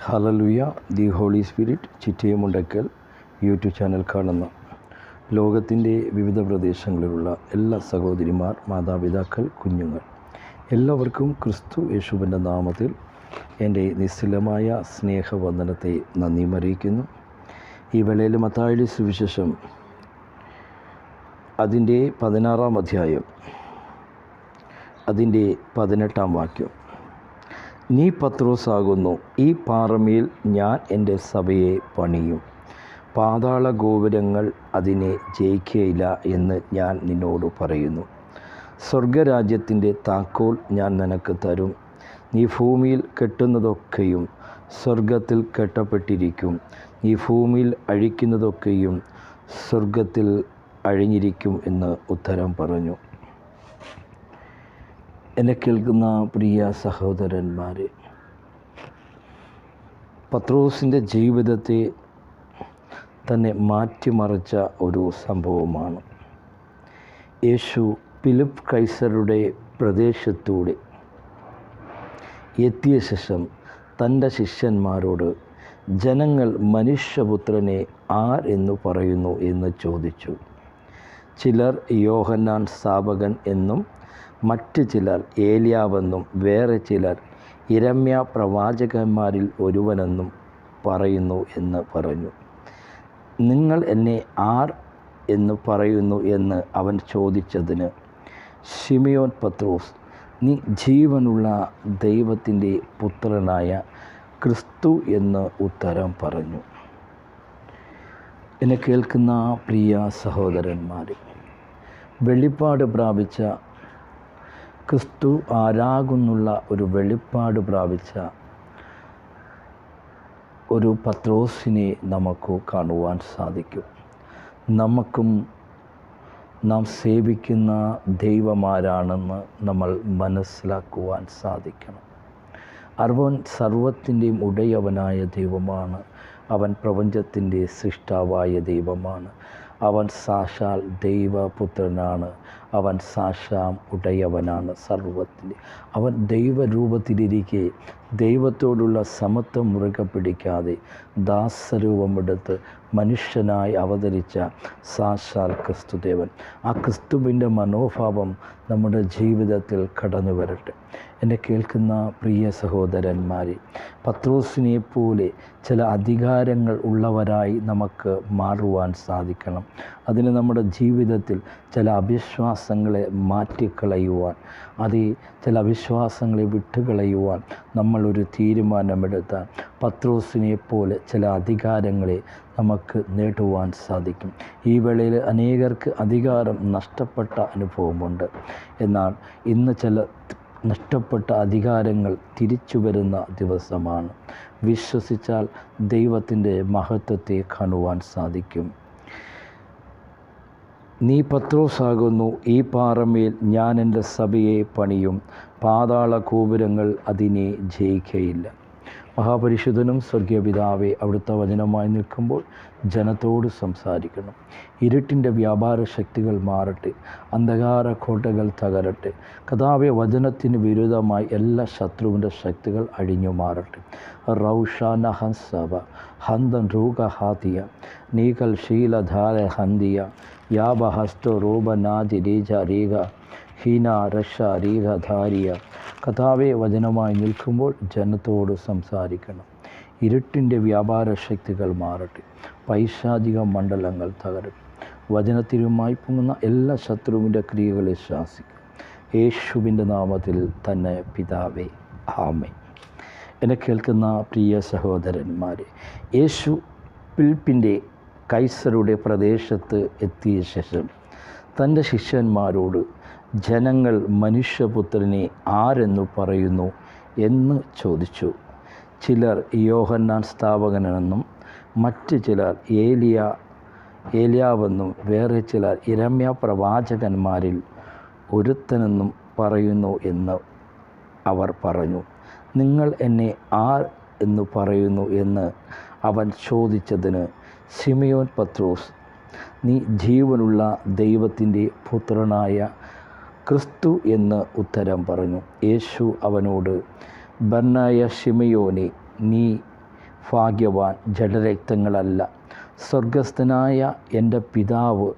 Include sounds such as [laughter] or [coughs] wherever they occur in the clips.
Hallelujah the holy spirit Chittayamundakkal YouTube channel കാണുന്ന ലോകത്തിന്റെ വിവിധ പ്രദേശങ്ങളിലുള്ള എല്ലാ സഹോദരിമാർ മാതാപിതാക്കൾ കുഞ്ഞുങ്ങൾ എല്ലാവർക്കും ക്രിസ്തു യേശുവിന്റെ നാമത്തിൽ എന്റെ നിസ്തുലമായ സ്നേഹവന്ദനത്തെ നന്ദി അറിയിക്കുന്നു. ഈ വേളയിൽ മത്തായുടെ സുവിശേഷം അതിന്റെ പതിനാറാം അധ്യായം അതിന്റെ പതിനെട്ടാം വാക്യം. നീ പത്രോസാകുന്നു ഈ പാറമേൽ ഞാൻ എന്റെ സഭയെ പണിയും. പാതാള ഗോപുരങ്ങൾ അതിനെ ജയിക്കുകയില്ല എന്ന് ഞാൻ നിന്നോട് പറയുന്നു. സ്വർഗരാജ്യത്തിന്റെ താക്കോൽ ഞാൻ നിനക്ക് തരും. നീ ഭൂമിയിൽ കെട്ടുന്നതൊക്കെയും സ്വർഗത്തിൽ കെട്ടപ്പെട്ടിരിക്കും. നീ ഭൂമിയിൽ അഴിക്കുന്നതൊക്കെയും സ്വർഗത്തിൽ അഴിഞ്ഞിരിക്കും എന്ന് ഉത്തരം പറഞ്ഞു. എന്നെ കേൾക്കുന്ന പ്രിയ സഹോദരന്മാരെ പത്രോസിന്റെ ജീവിതത്തെ തന്നെ മാറ്റിമറിച്ച ഒരു സംഭവമാണ്. യേശു ഫിലിപ്പ് കൈസറുടെ പ്രദേശത്തൂടെ എത്തിയ ശേഷം തന്റെ ശിഷ്യന്മാരോട് ജനങ്ങൾ മനുഷ്യപുത്രനെ ആർ എന്ന് പറയുന്നു? എന്ന് ചോദിച്ചു. ചിലർ യോഹന്നാൻ സ്ഥാപകൻ എന്നും മറ്റ് ചിലർ ഏലിയാവെന്നും വേറെ ചിലർ ഇരമ്യ പ്രവാചകന്മാരിൽ ഒരുവനെന്നും പറയുന്നു എന്ന് പറഞ്ഞു. നിങ്ങൾ എന്നെ ആർ എന്ന് പറയുന്നു എന്ന് അവൻ ചോദിച്ചതിന് ഷിമിയോൻ പത്രോസ് നീ ജീവനുള്ള ദൈവത്തിന്റെ പുത്രനായ ക്രിസ്തു എന്ന് ഉത്തരം പറഞ്ഞു. എന്നെ കേൾക്കുന്ന പ്രിയ സഹോദരന്മാർ വെളിപ്പാട് പ്രാപിച്ച ക്രിസ്തു ആരാകുന്നുള്ള ഒരു വെളിപ്പാട് പ്രാപിച്ച ഒരു പത്രോസിനെ നമുക്ക് കാണുവാൻ സാധിക്കും. നമുക്കും നാം സേവിക്കുന്ന ദൈവമാരാണെന്ന് നമ്മൾ മനസ്സിലാക്കുവാൻ സാധിക്കണം. അർവൻ സർവത്തിന്റെയും ഉടയവനായ ദൈവമാണ്. അവൻ പ്രപഞ്ചത്തിന്റെ സൃഷ്ടാവായ ദൈവമാണ്. അവൻ സാക്ഷാൽ ദൈവപുത്രനാണ്. അവൻ സാക്ഷാം ഉടയവനാണ് സർവത്തിൽ അവൻ ദൈവരൂപത്തിലിരിക്കെ ദൈവത്തോടുള്ള സമത്വം മുറുകെ പിടിക്കാതെ ദാസരൂപമെടുത്ത് മനുഷ്യനായി അവതരിച്ച സാക്ഷാൽ ക്രിസ്തുദേവൻ. ആ ക്രിസ്തുവിന്റെ മനോഭാവം നമ്മുടെ ജീവിതത്തിൽ കടന്നു വരട്ടെ. എന്നെ കേൾക്കുന്ന പ്രിയ സഹോദരന്മാരെ പത്രോസിനെ പോലെ ചില അധികാരങ്ങൾ ഉള്ളവരായി നമുക്ക് മാറുവാൻ സാധിക്കണം. അതിന് നമ്മുടെ ജീവിതത്തിൽ ചില അവിശ്വാസങ്ങളെ മാറ്റിക്കളയുവാൻ അത് ചില വിശ്വാസങ്ങളെ വിട്ടുകളയുവാൻ നമ്മളൊരു തീരുമാനമെടുത്താൽ പത്രോസിനെ പോലെ ചില അധികാരങ്ങളെ നമുക്ക് നേടുവാൻ സാധിക്കും. ഈ വേളയിൽ അനേകർക്ക് അധികാരം നഷ്ടപ്പെട്ട അനുഭവമുണ്ട്. എന്നാൽ ഇന്ന് ചില നഷ്ടപ്പെട്ട അധികാരങ്ങൾ തിരിച്ചു വരുന്ന ദിവസമാണ്. വിശ്വസിച്ചാൽ ദൈവത്തിന്റെ മഹത്വത്തെ കാണുവാൻ സാധിക്കും. നീ പത്രോസാകുന്നു ഈ പാറമേൽ ഞാൻ എന്റെ സഭയെ പണിയും. പാതാള ഗോപുരങ്ങൾ അതിനെ ജയിക്കയില്ല. മഹാപരിശുദ്ധനും സ്വർഗീയപിതാവെ അവിടുത്തെ വചനമായി നിൽക്കുമ്പോൾ ജനത്തോട് സംസാരിക്കണം. ഇരുട്ടിന്റെ വ്യാപാര ശക്തികൾ മാറട്ടെ അന്ധകാര കോട്ടകൾ തകരട്ടെ. കഥാവെ വചനത്തിന് വിരുദ്ധമായി എല്ലാ ശത്രുവിന്റെ ശക്തികൾ അഴിഞ്ഞു മാറട്ടെ. റൗഷാന ഹൻസഭ ഹന്തൻ റൂക നീകൽ ശീലധാര ഹന്തിയ യാബ ഹസ്തോ റൂപനാജി രീജ രീക ഹീന രഷ രീത ധാരിയ. കഥാവെ വചനമായി നിൽക്കുമ്പോൾ ജനത്തോട് സംസാരിക്കണം. ഇരുട്ടിന്റെ വ്യാപാര ശക്തികൾ മാറട്ടെ. പൈശാചിക മണ്ഡലങ്ങൾ തകരട്ടെ വചനത്തിലുമായി പൊങ്ങുന്ന എല്ലാ ശത്രുവിന്റെ ക്രിയകളെ ശാസിക്കും. യേശുവിന്റെ നാമത്തിൽ തന്നെ പിതാവേ ആമേ എന്നെ കേൾക്കുന്ന പ്രിയ സഹോദരന്മാരെ യേശു പിൽപ്പിന്റെ കൈസറുടെ പ്രദേശത്ത് എത്തിയ ശേഷം തന്റെ ശിഷ്യന്മാരോട് ജനങ്ങൾ മനുഷ്യപുത്രനെ ആരെന്നു പറയുന്നു? എന്ന് ചോദിച്ചു. ചിലർ യോഹന്നാൻ സ്ഥാപകനെന്നും മറ്റ് ചിലർ ഏലിയ ഏലിയാവെന്നും വേറെ ചിലർ ഇരമ്യ പ്രവാചകന്മാരിൽ ഒരുത്തനെന്നും പറയുന്നു എന്ന് അവർ പറഞ്ഞു. നിങ്ങൾ എന്നെ ആർ എന്ന് പറയുന്നു? എന്ന് അവൻ ചോദിച്ചതിന് സിമിയോൻ പത്രോസ് നീ ജീവനുള്ള ദൈവത്തിന്റെ പുത്രനായ ക്രിസ്തു എന്ന് ഉത്തരം പറഞ്ഞു. യേശു അവനോട് ബർണായ ഷിമയോനെ നീ ഭാഗ്യവാൻ ജഡരക്തങ്ങളല്ല. സ്വർഗസ്ഥനായ എന്റെ പിതാവ്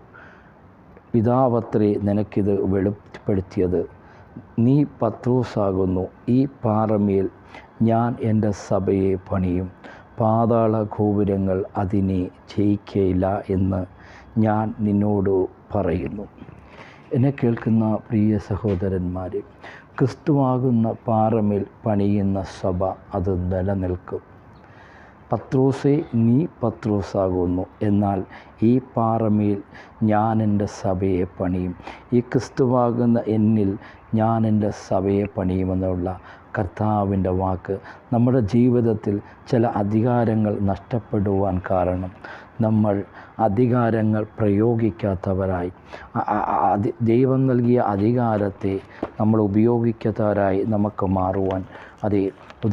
പിതാവത്രേ നിനക്കിത് വെളിപ്പെടുത്തിയത്. നീ പത്രോസാകുന്നു. ഈ പാറമേൽ ഞാൻ എന്റെ സഭയെ പണിയും. പാതാള ഗോപുരങ്ങൾ അതിനെ ജയിക്കയില്ല എന്ന് ഞാൻ നിന്നോട് പറയുന്നു. എന്നെ കേൾക്കുന്ന പ്രിയ സഹോദരന്മാരെ ക്രിസ്തുവാകുന്ന പാറമേൽ പണിയുന്ന സഭ അത് നിലനിൽക്കും. പത്രോസെ നീ പത്രോസാകുന്നു. എന്നാൽ ഈ പാറമേൽ ഞാൻ എന്റെ സഭയെ പണിയും. ഈ ക്രിസ്തുവാകുന്ന എന്നിൽ ഞാൻ എന്റെ സഭയെ പണിയുമെന്നുള്ള കർത്താവിന്റെ വാക്ക് നമ്മുടെ ജീവിതത്തിൽ ചില അധികാരങ്ങൾ നഷ്ടപ്പെടുവാൻ കാരണം നമ്മൾ അധികാരങ്ങൾ പ്രയോഗിക്കാത്തവരായി. ദൈവം നൽകിയ അധികാരത്തെ നമ്മൾ ഉപയോഗിക്കാത്തവരായി നമുക്ക് മാറുവാൻ അത്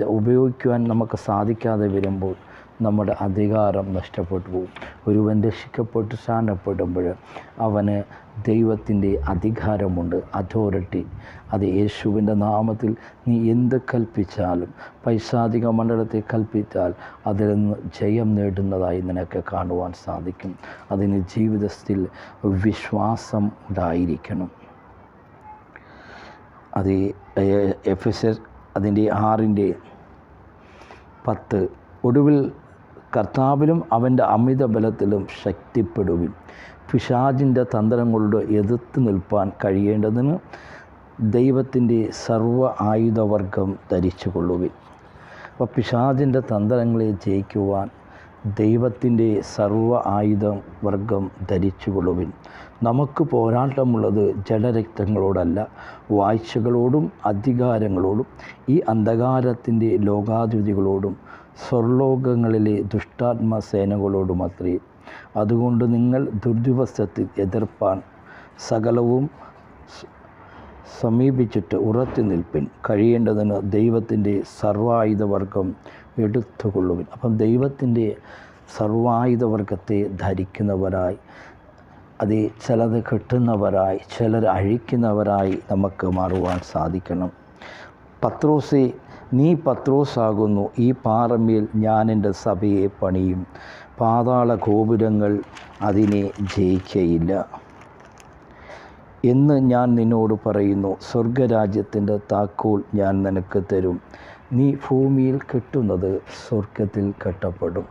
ഉപയോഗിക്കുവാൻ നമുക്ക് സാധിക്കാതെ വരുമ്പോൾ നമ്മുടെ അധികാരം നഷ്ടപ്പെട്ടു പോകും. ഒരുവൻ രക്ഷിക്കപ്പെട്ട് സ്ഥാനപ്പെടുമ്പോൾ അവന് ദൈവത്തിന്റെ അധികാരമുണ്ട്. അതോറിറ്റി അത് യേശുവിന്റെ നാമത്തിൽ നീ എന്ത് കൽപ്പിച്ചാലും പൈശാധിക മണ്ഡലത്തെ കൽപ്പിച്ചാൽ അതിൽ നിന്ന് ജയം നേടുന്നതായി നിനക്ക് കാണുവാൻ സാധിക്കും. അതിന് ജീവിതത്തിൽ വിശ്വാസം ഉണ്ടായിരിക്കണം. അത് എഫ് എസ് എസ് അതിന്റെ ആറിന്റെ പത്ത് ഒടുവിൽ കർത്താവിലും അവന്റെ അമിത ബലത്തിലും ശക്തിപ്പെടുവിൻ. പിശാജിന്റെ തന്ത്രങ്ങളുടെ എതിർത്ത് നിൽപ്പാൻ കഴിയേണ്ടതിന് ദൈവത്തിന്റെ സർവ ആയുധവർഗം ധരിച്ചു കൊള്ളുവിൻ അപ്പോൾ പിശാജിന്റെ തന്ത്രങ്ങളെ ജയിക്കുവാൻ ദൈവത്തിന്റെ സർവ ആയുധം വർഗം ധരിച്ചു കൊള്ളുവിൻ നമുക്ക് പോരാട്ടമുള്ളത് ജഡരക്തങ്ങളോടല്ല വാഴ്ചകളോടും അധികാരങ്ങളോടും ഈ അന്ധകാരത്തിന്റെ ലോകാധിപതികളോടും സ്വർലോകങ്ങളിലെ ദുഷ്ടാത്മ സേനകളോടുമത്രേ അതുകൊണ്ട് നിങ്ങൾ ദുർദിവസത്തിൽ എതിർപ്പാൻ സകലവും സമീപിച്ചിട്ട് ഉറച്ചു നിൽപ്പിൻ. കഴിയേണ്ടതിന് ദൈവത്തിന്റെ സർവായുധവർഗം എടുത്തുകൊള്ളുവിൻ. അപ്പം ദൈവത്തിന്റെ സർവായുധവർഗത്തെ ധരിക്കുന്നവരായി അത് ചിലത് കെട്ടുന്നവരായി ചിലർ അഴിക്കുന്നവരായി നമുക്ക് മാറുവാൻ സാധിക്കണം. പത്രോസെ നീ പത്രോസാകുന്നു ഈ പാറമേൽ ഞാൻ എന്റെ സഭയെ പണിയും. പാതാള ഗോപുരങ്ങൾ അതിനെ ജയിക്കയില്ല. എന്ന് ഞാൻ നിന്നോട് പറയുന്നു സ്വർഗരാജ്യത്തിന്റെ താക്കോൽ ഞാൻ നിനക്ക് തരും. നീ ഭൂമിയിൽ കെട്ടുന്നത് സ്വർഗത്തിൽ കെട്ടപ്പെടും.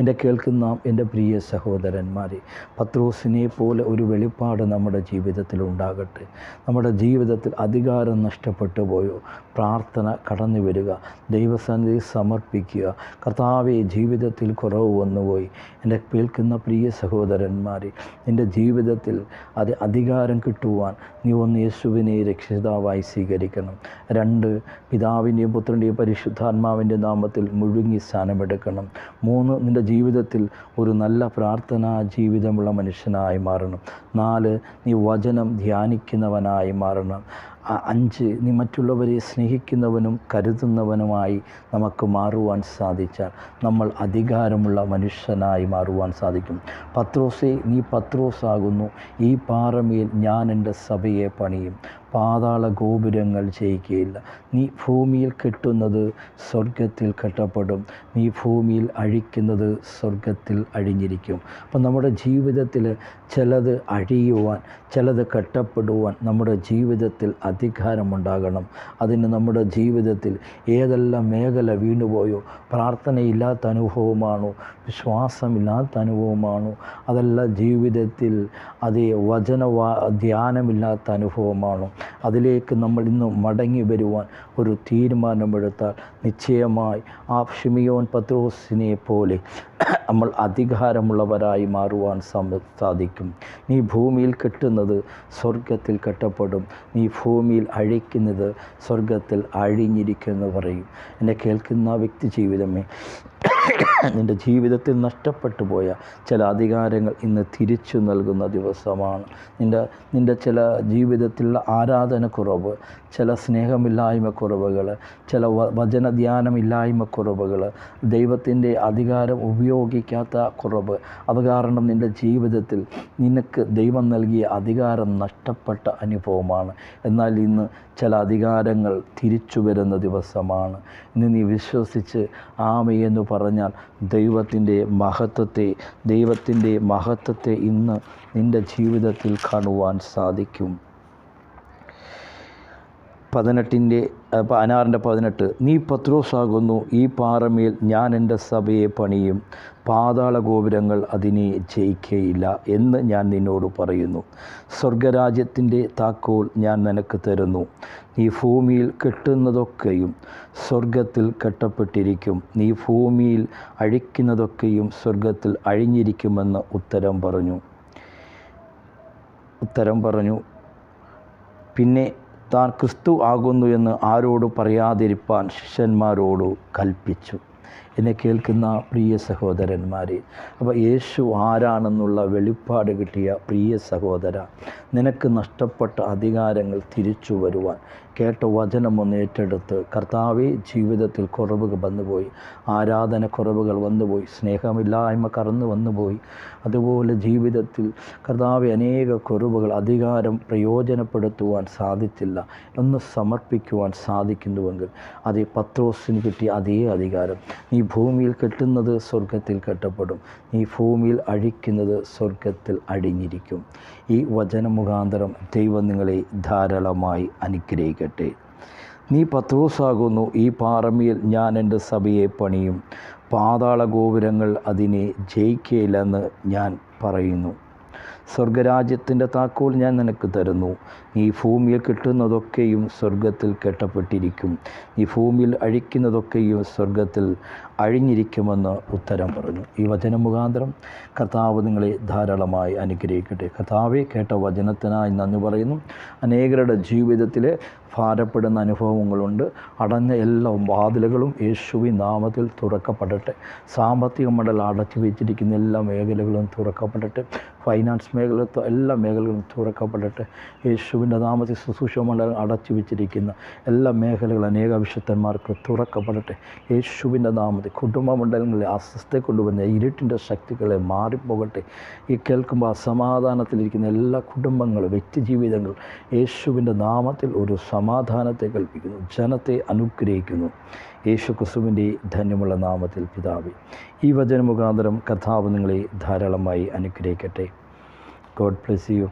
എന്റെ കേൾക്കുന്ന എന്റെ പ്രിയ സഹോദരന്മാരെ പത്രോസിനെ പോലെ ഒരു വെളിപ്പാട് നമ്മുടെ ജീവിതത്തിൽ ഉണ്ടാകട്ടെ. നമ്മുടെ ജീവിതത്തിൽ അധികാരം നഷ്ടപ്പെട്ടു പോയോ? പ്രാർത്ഥന കടന്നു വരിക ദൈവസന്നിധി സമർപ്പിക്കുക കർത്താവെ ജീവിതത്തിൽ കുറവ് വന്നുപോയി എന്റെ കേൾക്കുന്ന പ്രിയ സഹോദരന്മാരെ എന്റെ ജീവിതത്തിൽ അത് അധികാരം കിട്ടുവാൻ നീ ഒന്ന് യേശുവിനെ രക്ഷിതാവായി സ്വീകരിക്കണം. രണ്ട് പിതാവിന്റെയും പുത്രന്റെയും പരിശുദ്ധാത്മാവിന്റെ നാമത്തിൽ മുഴുങ്ങി സ്ഥാനമെടുക്കണം മൂന്ന് നിന്റെ ജീവിതത്തിൽ ഒരു നല്ല പ്രാർത്ഥനാ ജീവിതമുള്ള മനുഷ്യനായി മാറണം. നാല് നീ വചനം ധ്യാനിക്കുന്നവനായി മാറണം. അഞ്ച് നീ മറ്റുള്ളവരെ സ്നേഹിക്കുന്നവനും കരുതുന്നവനുമായി നമുക്ക് മാറുവാൻ സാധിച്ചാൽ നമ്മൾ അധികാരമുള്ള മനുഷ്യനായി മാറുവാൻ സാധിക്കും. പത്രോസെ നീ പത്രോസാകുന്നു. ഈ പാറമേൽ ഞാൻ എന്റെ സഭയെ പണിയും. പാതാള ഗോപുരങ്ങൾ ചെയ്യിക്കുകയില്ല. നീ ഭൂമിയിൽ കെട്ടുന്നത് സ്വർഗത്തിൽ കെട്ടപ്പെടും. നീ ഭൂമിയിൽ അഴിക്കുന്നത് സ്വർഗത്തിൽ അഴിഞ്ഞിരിക്കും. അപ്പം നമ്മുടെ ജീവിതത്തിൽ ചിലത് അഴിയുവാൻ ചിലത് കെട്ടപ്പെടുവാൻ നമ്മുടെ ജീവിതത്തിൽ അധികാരമുണ്ടാകണം. അതിന് നമ്മുടെ ജീവിതത്തിൽ ഏതെല്ലാം മേഖല വീണുപോയോ? പ്രാർത്ഥനയില്ലാത്ത അനുഭവമാണോ? വിശ്വാസമില്ലാത്ത അനുഭവമാണോ? അതെല്ലാം ജീവിതത്തിൽ അതേ വചന ധ്യാനമില്ലാത്ത അനുഭവമാണോ? അതിലേക്ക് നമ്മൾ ഇന്ന് മടങ്ങി വരുവാൻ ഒരു തീരുമാനമെടുത്താൽ നിശ്ചയമായി ആ ഷിമിയോൻ പത്രോസിനെ പോലെ നമ്മൾ അധികാരമുള്ളവരായി മാറുവാൻ സാധിക്കും. നീ ഭൂമിയിൽ കെട്ടുന്നത് സ്വർഗത്തിൽ കെട്ടപ്പെടും. നീ ഭൂമിയിൽ അഴിക്കുന്നത് സ്വർഗത്തിൽ അഴിഞ്ഞിരിക്കുമെന്ന് പറയും. എന്നെ കേൾക്കുന്ന വ്യക്തി ജീവിതമേ [coughs] നിന്റെ ജീവിതത്തിൽ നഷ്ടപ്പെട്ടു പോയ ചില അധികാരങ്ങൾ ഇന്ന് തിരിച്ചു നൽകുന്ന ദിവസമാണ്. നിന്റെ നിന്റെ ചില ജീവിതത്തിലുള്ള ആരാധനക്കുറവ് ചില സ്നേഹമില്ലായ്മക്കുറവുകൾ ചില വചന വചനധ്യാനമില്ലായ്മ കുറവുകൾ ദൈവത്തിന്റെ അധികാരം ഉപയോഗിക്കാത്ത കുറവ്. അത് കാരണം നിന്റെ ജീവിതത്തിൽ നിനക്ക് ദൈവം നൽകിയ അധികാരം നഷ്ടപ്പെട്ട അനുഭവമാണ്. എന്നാൽ ഇന്ന് ചില അധികാരങ്ങൾ തിരിച്ചു വരുന്ന ദിവസമാണ്. ഇന്ന് നീ വിശ്വസിച്ച് ആമയെന്ന് പറഞ്ഞ് പറഞ്ഞാൽ ദൈവത്തിന്റെ മഹത്വത്തെ ദൈവത്തിന്റെ മഹത്വത്തെ ഇന്ന് നിന്റെ ജീവിതത്തിൽ കാണുവാൻ സാധിക്കും. പതിനെട്ടിന്റെ പതിനാറിന്റെ പതിനെട്ട്. നീ പത്രോസാകുന്നു ഈ പാറമേൽ ഞാൻ എന്റെ സഭയെ പണിയും. പാതാള ഗോപുരങ്ങൾ അതിനെ ജയിക്കുകയില്ല എന്ന് ഞാൻ നിന്നോട് പറയുന്നു. സ്വർഗരാജ്യത്തിന്റെ താക്കോൽ ഞാൻ നിനക്ക് തരുന്നു. നീ ഭൂമിയിൽ കെട്ടുന്നതൊക്കെയും സ്വർഗത്തിൽ കെട്ടപ്പെട്ടിരിക്കും. നീ ഭൂമിയിൽ അഴിക്കുന്നതൊക്കെയും സ്വർഗത്തിൽ അഴിഞ്ഞിരിക്കുമെന്ന് ഉത്തരം പറഞ്ഞു. ഉത്തരം പറഞ്ഞു. പിന്നെ താൻ ക്രിസ്തു ആകുന്നു എന്ന് ആരോട് പറയാതിരിപ്പാൻ ശിഷ്യന്മാരോട് കൽപ്പിച്ചു. എന്നെ കേൾക്കുന്ന പ്രിയ സഹോദരന്മാരെ അപ്പോൾ യേശു ആരാണെന്നുള്ള വെളിപ്പാട് കിട്ടിയ പ്രിയ സഹോദര നിനക്ക് നഷ്ടപ്പെട്ട അധികാരങ്ങൾ തിരിച്ചു വരുവാൻ കേട്ട വചനം ഒന്ന് ഏറ്റെടുത്ത് കർത്താവി ജീവിതത്തിൽ കുറവുകൾ വന്നുപോയി. ആരാധന കുറവുകൾ വന്നുപോയി. സ്നേഹമില്ലായ്മ കറന്നു വന്നുപോയി. അതുപോലെ ജീവിതത്തിൽ കർത്താവി അനേക കുറവുകൾ അധികാരം പ്രയോജനപ്പെടുത്തുവാൻ സാധിച്ചില്ല. ഒന്ന് സമർപ്പിക്കുവാൻ സാധിക്കുന്നുവെങ്കിൽ അത് പത്രോസിന് കിട്ടിയ അതേ അധികാരം. നീ ഭൂമിയിൽ കെട്ടുന്നത് സ്വർഗത്തിൽ കെട്ടപ്പെടും. നീ ഭൂമിയിൽ അഴിക്കുന്നത് സ്വർഗത്തിൽ അടിഞ്ഞിരിക്കും. ഈ വചന മുഖാന്തരം ദൈവം നിങ്ങളെ ധാരാളമായി അനുഗ്രഹിക്കട്ടെ നീ പത്രോസാകുന്നു ഈ പാറമേൽ ഞാൻ എന്റെ സഭയെ പണിയും. പാതാള ഗോപുരങ്ങൾ അതിനെ ജയിക്കുകയില്ലെന്ന് ഞാൻ പറയുന്നു. സ്വർഗരാജ്യത്തിന്റെ താക്കോൽ ഞാൻ നിനക്ക് തരുന്നു. നീ ഭൂമിയിൽ കിട്ടുന്നതൊക്കെയും സ്വർഗത്തിൽ കെട്ടപ്പെട്ടിരിക്കും. നീ ഭൂമിയിൽ അഴിക്കുന്നതൊക്കെയും സ്വർഗത്തിൽ അഴിഞ്ഞിരിക്കുമെന്ന് ഉത്തരം പറഞ്ഞു. ഈ വചന മുഖാന്തരം കർത്താവ് നിങ്ങളെ ധാരാളമായി അനുഗ്രഹിക്കട്ടെ. കർത്താവെ കേട്ട വചനത്തിനായി നന്ദി പറയുന്നു. അനേകരുടെ ജീവിതത്തിൽ ഭാരപ്പെടുന്ന അനുഭവങ്ങളുണ്ട്. അടഞ്ഞ എല്ലാ വാതിലുകളും യേശുവി നാമത്തിൽ തുറക്കപ്പെടട്ടെ. സാമ്പത്തിക മണ്ഡലം അടച്ചു വെച്ചിരിക്കുന്ന എല്ലാ മേഖലകളും തുറക്കപ്പെടട്ടെ. ഫൈനാൻസ് മേഖല എല്ലാ മേഖലകളും തുറക്കപ്പെടട്ടെ. യേശുവിന്റെ നാമത്തിൽ ശുശ്രൂഷ മണ്ഡലം അടച്ചു വെച്ചിരിക്കുന്ന എല്ലാ മേഖലകളും അനേക വിശുദ്ധന്മാർക്ക് തുറക്കപ്പെടട്ടെ. യേശുവിന്റെ നാമത്തിൽ കുടുംബ മണ്ഡലങ്ങളിൽ അസ്വസ്ഥ കൊണ്ടുവന്ന ഇരുട്ടിന്റെ ശക്തികളെ മാറിപ്പോകട്ടെ. ഈ കേൾക്കുമ്പോൾ അസമാധാനത്തിലിരിക്കുന്ന എല്ലാ കുടുംബങ്ങളും വ്യക്തി ജീവിതങ്ങൾ യേശുവിന്റെ നാമത്തിൽ ഒരു സമാധാനത്തെ കൽപ്പിക്കുന്നു ജനത്തെ അനുഗ്രഹിക്കുന്നു. യേശു ക്രിസ്തുവിന്റെ ധന്യമുള്ള നാമത്തിൽ പിതാവേ ഈ വചന മുഖാന്തരം കഥാവ് നിങ്ങളെ ധാരാളമായി അനുഗ്രഹിക്കട്ടെ. God bless you